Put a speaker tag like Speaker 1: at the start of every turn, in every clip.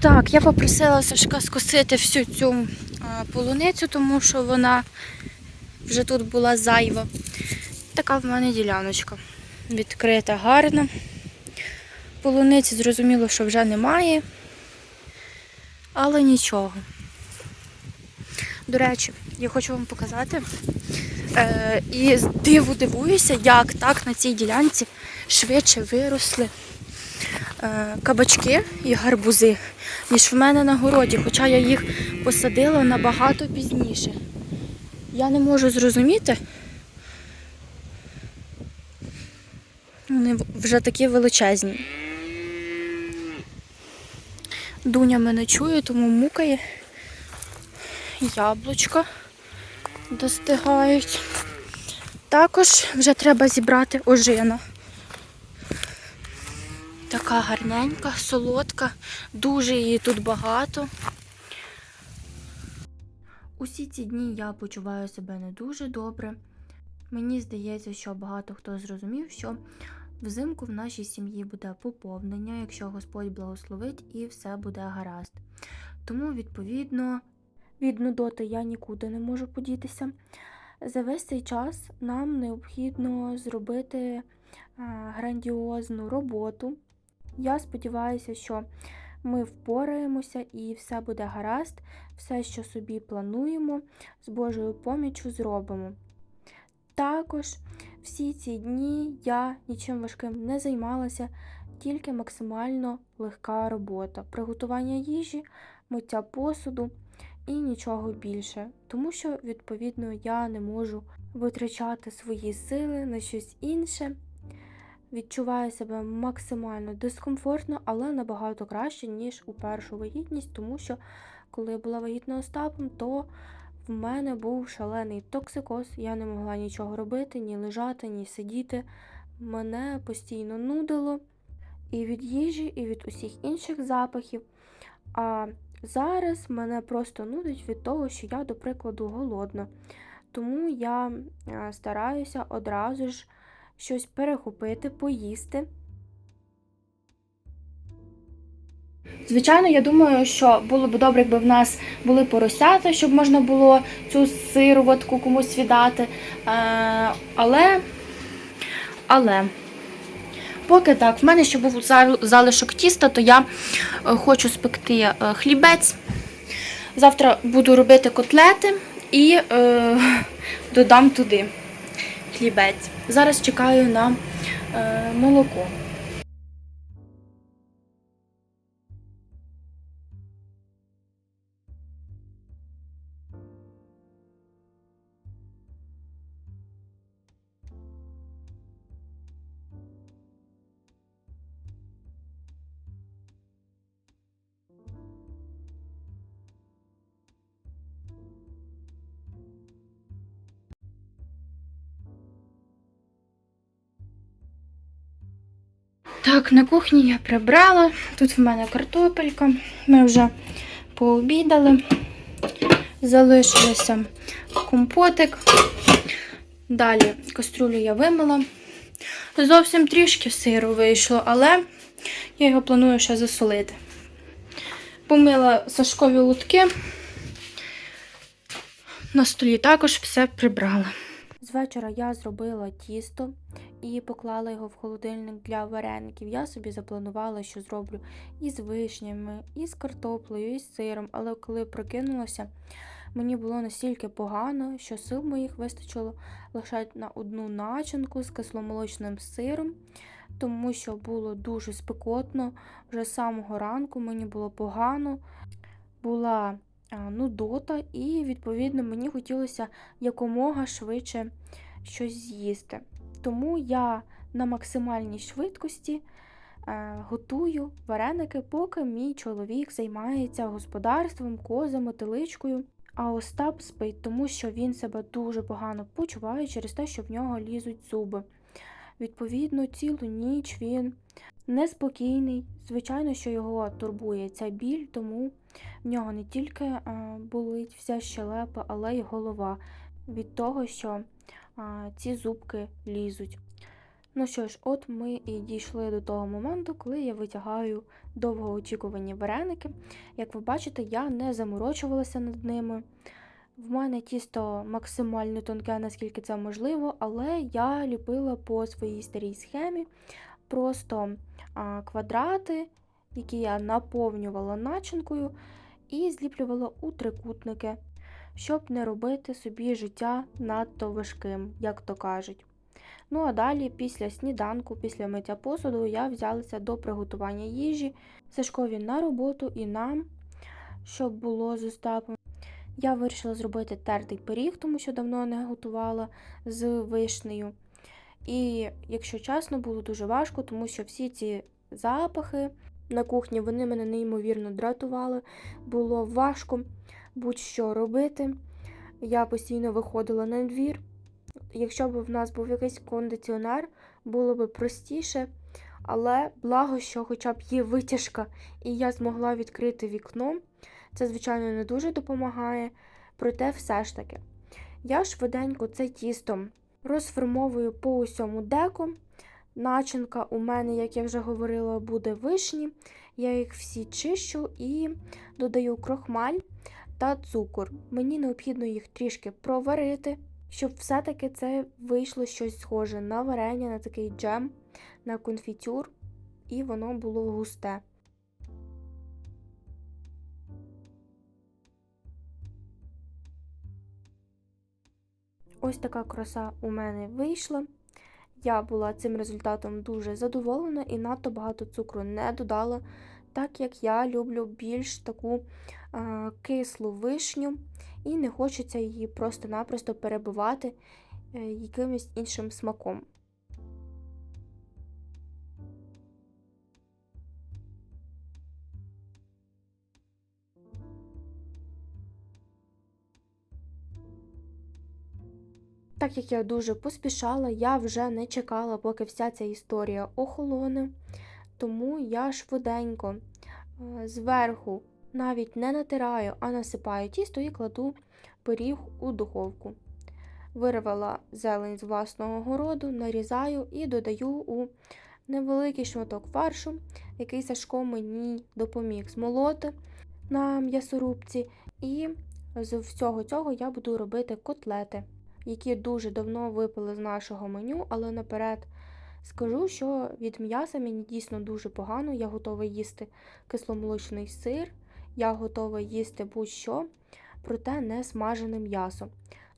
Speaker 1: Так, я попросила Сашка скосити всю цю полуницю, тому що вона вже тут була зайва. Така в мене діляночка. Відкрита, гарна. Полуниці зрозуміло, що вже немає. Але нічого. До речі, я хочу вам показати. Е, і диву дивуюся, як так на цій ділянці швидше виросли е, кабачки і гарбузи, ніж в мене на городі, хоча я їх посадила набагато пізніше. Я не можу зрозуміти. Вони вже такі величезні. Дуня мене чує, тому мукає. Яблучка достигають. Також вже треба зібрати ожина. Така гарненька, солодка, дуже її тут багато. Усі ці дні я почуваю себе не дуже добре. Мені здається, що багато хто зрозумів, що взимку в нашій сім'ї буде поповнення, якщо Господь благословить і все буде гаразд. Тому, відповідно, від нудоти я нікуди не можу подітися. За весь цей час нам необхідно зробити грандіозну роботу. Я сподіваюся, що ми впораємося і все буде гаразд, все, що собі плануємо, з Божою поміччю зробимо. Також всі ці дні я нічим важким не займалася, тільки максимально легка робота, приготування їжі, миття посуду і нічого більше, тому що, відповідно, я не можу витрачати свої сили на щось інше. Відчуваю себе максимально дискомфортно, але набагато краще, ніж у першу вагітність, тому що коли я була вагітна Остапом, то в мене був шалений токсикоз. Я не могла нічого робити, ні лежати, ні сидіти. Мене постійно нудило і від їжі, і від усіх інших запахів. А зараз мене просто нудить від того, що я, до прикладу, голодна. Тому я е, стараюся одразу ж щось перехопити, поїсти. Звичайно, я думаю, що було б добре, якби в нас були поросята, щоб можна було цю сироватку комусь віддати. Е, але, але, поки так, в мене ще був залишок тіста, то я е, хочу спекти е, хлібець. Завтра буду робити котлети і е, додам туди хлібець. Зараз чекаю на е, молоко. Так, на кухні я прибрала. Тут в мене картопелька. Ми вже пообідали. Залишилося компотик. Далі каструлю я вимила. Зовсім трішки сиру вийшло, але я його планую ще засолити. Помила Сашкові лутки. На столі також все прибрала. З вечора я зробила тісто і поклала його в холодильник для вареників. Я собі запланувала, що зроблю і з вишнями, і з картоплею, і з сиром. Але коли прокинулася, мені було настільки погано, що сил моїх вистачило лише на одну начинку з кисломолочним сиром, тому що було дуже спекотно. Вже з самого ранку мені було погано, була нудота, і, відповідно, мені хотілося якомога швидше щось з'їсти. Тому я на максимальній швидкості е, готую вареники, поки мій чоловік займається господарством, козами, теличкою. А Остап спить, тому що він себе дуже погано почуває через те, що в нього лізуть зуби. Відповідно, цілу ніч він неспокійний. Звичайно, що його турбує ця біль, тому в нього не тільки е, болить вся щелепа, але й голова від того, що ці зубки лізуть. Ну що ж, от ми і дійшли до того моменту, коли я витягаю довгоочікувані вареники. Як ви бачите, я не заморочувалася над ними. В мене тісто максимально тонке, наскільки це можливо, але я ліпила по своїй старій схемі просто квадрати, які я наповнювала начинкою, і зліплювала у трикутники, щоб не робити собі життя надто важким, як то кажуть. Ну а далі, після сніданку, після миття посуду, я взялася до приготування їжі Сашкові на роботу і нам, щоб було з Остапом. Я вирішила зробити тертий пиріг, тому що давно не готувала з вишнею. І, якщо чесно, було дуже важко, тому що всі ці запахи на кухні вони мене неймовірно дратували. Було важко будь-що робити. Я постійно виходила на двір. Якщо б в нас був якийсь кондиціонер, було б простіше. Але благо, що хоча б є витяжка, і я змогла відкрити вікно. Це, звичайно, не дуже допомагає, проте все ж таки. Я швиденько це тісто розформовую по усьому деку. Начинка у мене, як я вже говорила, буде вишні. Я їх всі чищу і додаю крохмаль та цукор. Мені необхідно їх трішки проварити, щоб все-таки це вийшло щось схоже на варення, на такий джем, на конфітюр, і воно було густе. Ось така краса у мене вийшла. Я була цим результатом дуже задоволена і надто багато цукру не додала, так як я люблю більш таку а, кислу вишню, і не хочеться її просто-напросто перебивати е, якимось іншим смаком. Так як я дуже поспішала, я вже не чекала, поки вся ця історія охолоне, тому я швиденько е, зверху навіть не натираю, а насипаю тісто і кладу пиріг у духовку. Вирвала зелень з власного городу, нарізаю і додаю у невеликий шматок фаршу, який Сашко мені допоміг змолоти на м'ясорубці. І з всього цього я буду робити котлети які дуже давно випали з нашого меню, але наперед скажу, що від м'яса мені дійсно дуже погано. Я готова їсти кисломолочний сир, я готова їсти будь-що, проте не смажене м'ясо.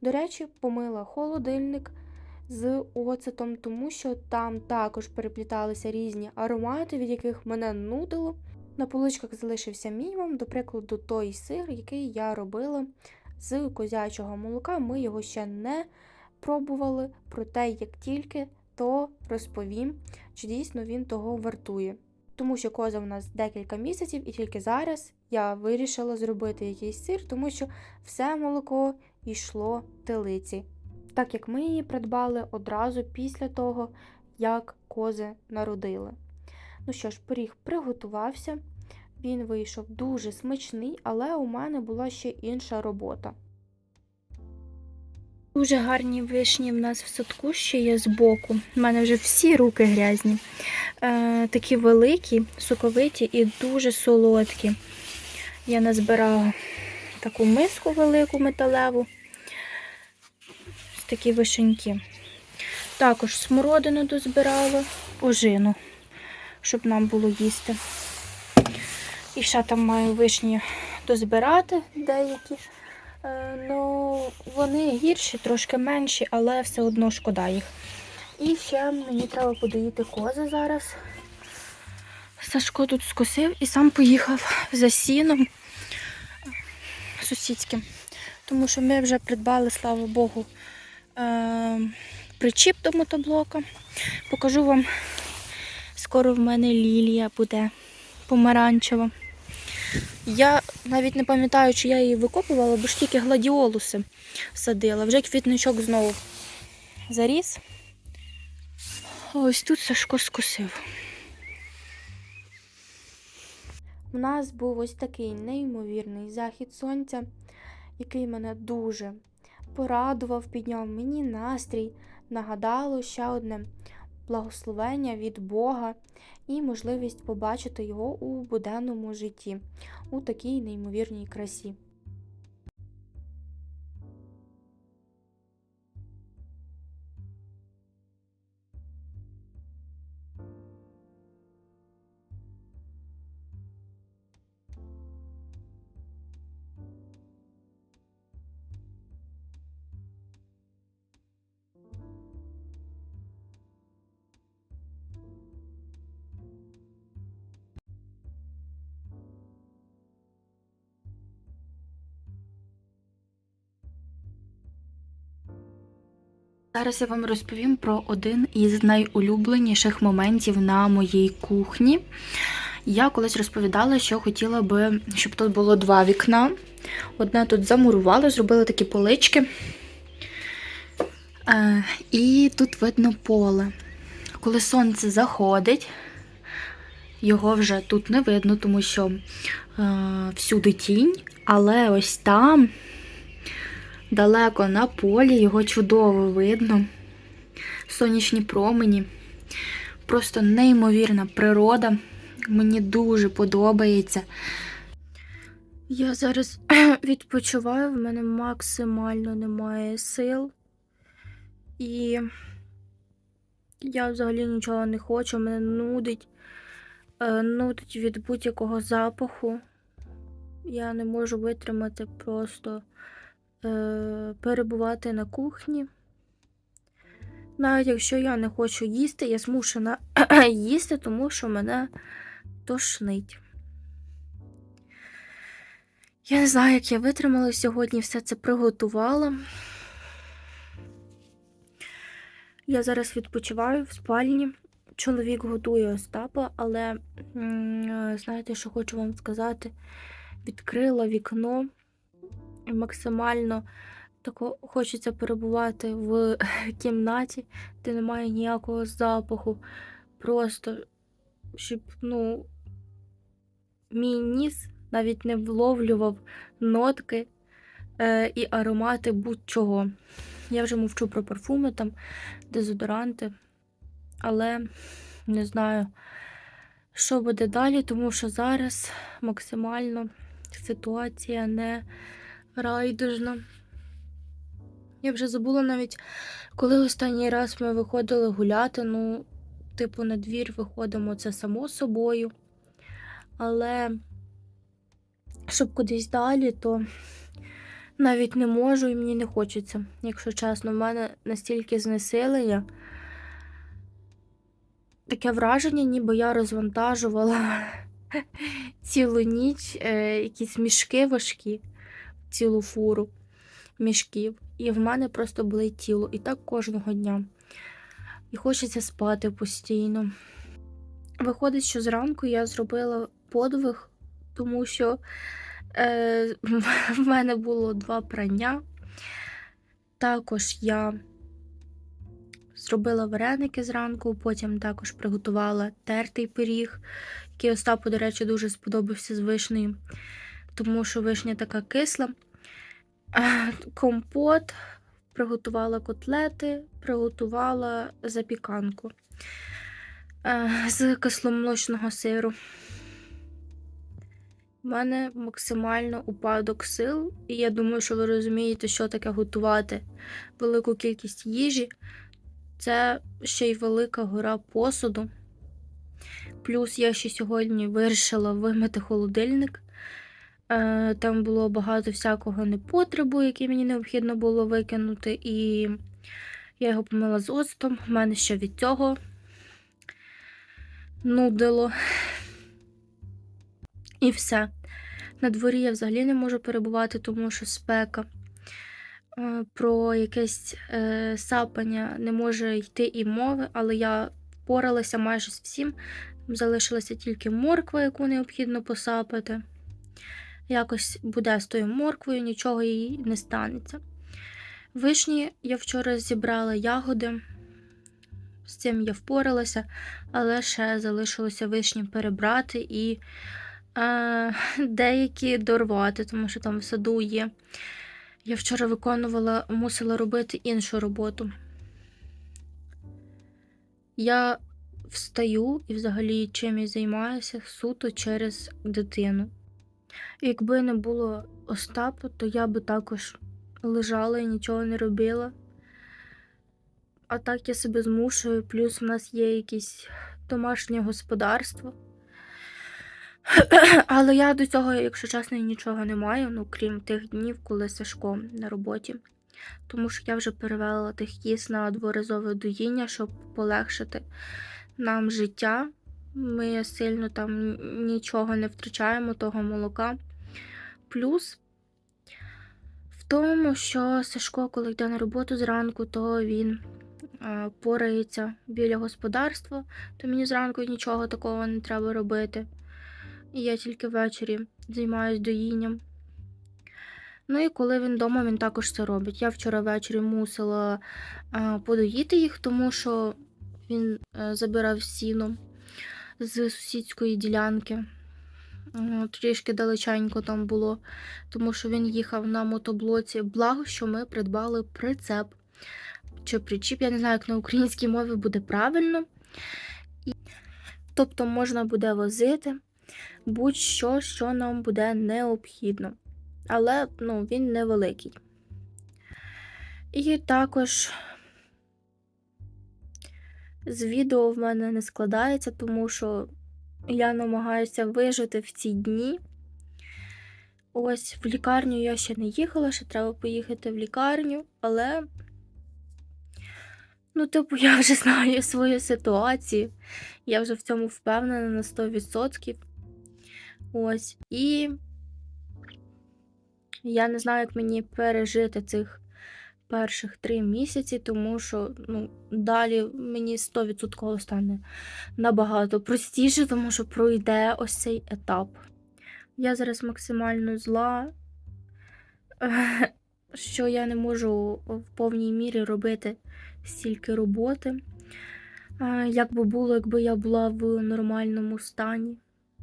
Speaker 1: До речі, помила холодильник з оцетом, тому що там також перепліталися різні аромати, від яких мене нудило. На поличках залишився мінімум, до прикладу, той сир, який я робила з козячого молока. Ми його ще не пробували, проте як тільки, то розповім, чи дійсно він того вартує. Тому що коза в нас декілька місяців, і тільки зараз я вирішила зробити якийсь сир, тому що все молоко йшло телиці. Так як ми її придбали одразу після того, як кози народили. Ну що ж, пиріг приготувався. Він вийшов дуже смачний, але у мене була ще інша робота. Дуже гарні вишні в нас в садку ще є збоку. У мене вже всі руки грязні. Е, Такі великі, соковиті і дуже солодкі. Я назбирала таку миску велику металеву. Такі вишеньки. Також смородину дозбирала, ожину, щоб нам було їсти. І ще там маю вишні дозбирати деякі. Е, ну, вони гірші, трошки менші, але все одно шкода їх. І ще мені треба подоїти кози зараз. Сашко тут скосив і сам поїхав за сіном сусідським. Тому що ми вже придбали, слава Богу, е, причіп до мотоблока. Покажу вам, скоро в мене лілія буде помаранчева. Я навіть не пам'ятаю, чи я її викопувала, бо ж тільки гладіолуси садила. Вже квітничок знову заріс. Ось тут Сашко скосив. У нас був ось такий неймовірний захід сонця, який мене дуже порадував, підняв мені настрій. Нагадало ще одне благословення від Бога і можливість побачити його у буденному житті у такій неймовірній красі. Зараз я вам розповім про один із найулюбленіших моментів на моїй кухні. Я колись розповідала, що хотіла би, щоб тут було два вікна. Одне тут замурували, зробили такі полички. Е, і тут видно поле. Коли сонце заходить, його вже тут не видно, тому що е, всюди тінь, але ось там далеко на полі, його чудово видно. Сонячні промені. Просто неймовірна природа. Мені дуже подобається. Я зараз відпочиваю, в мене максимально немає сил. І я взагалі нічого не хочу, мене нудить, е, нудить від будь-якого запаху. Я не можу витримати просто перебувати на кухні. Навіть якщо я не хочу їсти, я змушена їсти, тому що мене тошнить. Я не знаю, як я витримала сьогодні, все це приготувала. Я зараз відпочиваю в спальні. Чоловік готує Остапа, але знаєте, що хочу вам сказати? Відкрила вікно максимально тако хочеться перебувати в кімнаті, де немає ніякого запаху. Просто щоб, ну, мій ніс навіть не вловлював нотки е, і аромати будь-чого. Я вже мовчу про парфуми, там, дезодоранти, але не знаю, що буде далі, тому що зараз максимально ситуація не райдужна. Я вже забула навіть, коли останній раз ми виходили гуляти, ну, типу, на двір виходимо це само собою. Але щоб кудись далі, то навіть не можу і мені не хочеться. Якщо чесно, в мене настільки знесилення. Таке враження, ніби я розвантажувала цілу ніч е, якісь мішки важкі, цілу фуру мішків. І в мене просто болить тіло. І так кожного дня. І хочеться спати постійно. Виходить, що зранку я зробила подвиг, тому що е, в мене було два прання. Також я зробила вареники зранку, потім також приготувала тертий пиріг, який Остапу, до речі, дуже сподобався з вишнею, тому що вишня така кисла. Е, компот, приготувала котлети, приготувала запіканку е, з кисломолочного сиру. У мене максимально упадок сил, і я думаю, що ви розумієте, що таке готувати велику кількість їжі. Це ще й велика гора посуду. Плюс я ще сьогодні вирішила вимити холодильник. Е, Там було багато всякого непотребу, який мені необхідно було викинути, і я його помила з оцтом. У мене ще від цього нудило. І все. На дворі я взагалі не можу перебувати, тому що спека. Е, Про якесь е, сапання не може йти і мови, але я впоралася майже з всім. Залишилася тільки морква, яку необхідно посапати. Якось буде з тою морквою, нічого їй не станеться. Вишні я вчора зібрала ягоди, з цим я впоралася, але ще залишилося вишні перебрати і е, деякі дорвати, тому що там в саду є. Я вчора виконувала, мусила робити іншу роботу. Я встаю і взагалі чим я займаюся суто через дитину. Якби не було Остапа, то я би також лежала і нічого не робила. А так я себе змушую, плюс в нас є якесь домашнє господарство. Але я до цього, якщо чесно, нічого не маю, ну крім тих днів, коли Сашко на роботі. Тому що я вже перевела тих кіз на дворазове доїння, щоб полегшити нам життя. Ми сильно там нічого не втрачаємо того молока. Плюс в тому, що Сашко, коли йде на роботу зранку, то він порається біля господарства, то мені зранку нічого такого не треба робити. І я тільки ввечері займаюсь доїнням. Ну і коли він вдома, він також це робить. Я вчора ввечері мусила подоїти їх, тому що він е, забирав сіно з сусідської ділянки. Трішки далеченько там було, тому що він їхав на мотоблоці. Благо, що ми придбали прицеп чи причіп, я не знаю, як на українській мові буде правильно. І... Тобто можна буде возити будь-що, що нам буде необхідно. Але ну, він невеликий. І також з відео в мене не складається, тому що я намагаюся вижити в ці дні. Ось в лікарню я ще не їхала, ще треба поїхати в лікарню, але, ну, типу, я вже знаю свою ситуацію. Я вже в цьому впевнена на 100%. Ось. І я не знаю, як мені пережити цих перших три місяці, тому що ну, далі мені 100% стане набагато простіше, тому що пройде ось цей етап. Я зараз максимально зла, що я не можу в повній мірі робити стільки роботи. Як би було, якби я була в нормальному стані,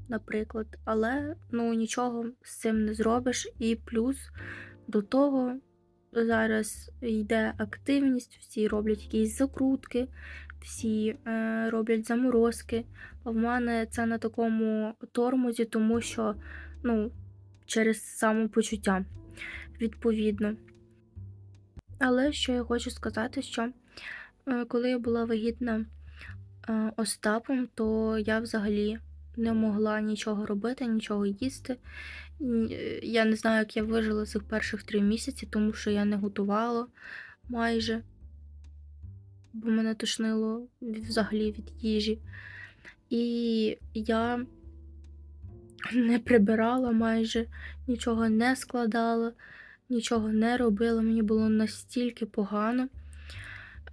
Speaker 1: наприклад. Але ну, нічого з цим не зробиш. І плюс до того зараз йде активність, всі роблять якісь закрутки, всі е, роблять заморозки. А в мене це на такому тормозі, тому що ну, через самопочуття, відповідно. Але що я хочу сказати, що е, коли я була вагітна е, Остапом, то я взагалі не могла нічого робити, нічого їсти. Е, Я не знаю, як я вижила цих перших три місяці, тому що я не готувала майже, бо мене тошнило взагалі від їжі. І я не прибирала майже, нічого не складала, нічого не робила. Мені було настільки погано.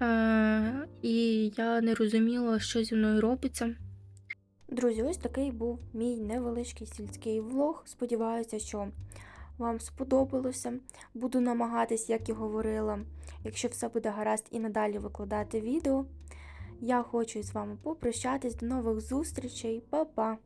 Speaker 1: Е, і я не розуміла, що зі мною робиться. Друзі, ось такий був мій невеличкий сільський влог. Сподіваюся, що вам сподобалося. Буду намагатись, як і говорила, якщо все буде гаразд, і надалі викладати відео. Я хочу з вами попрощатись. До нових зустрічей. Па-па!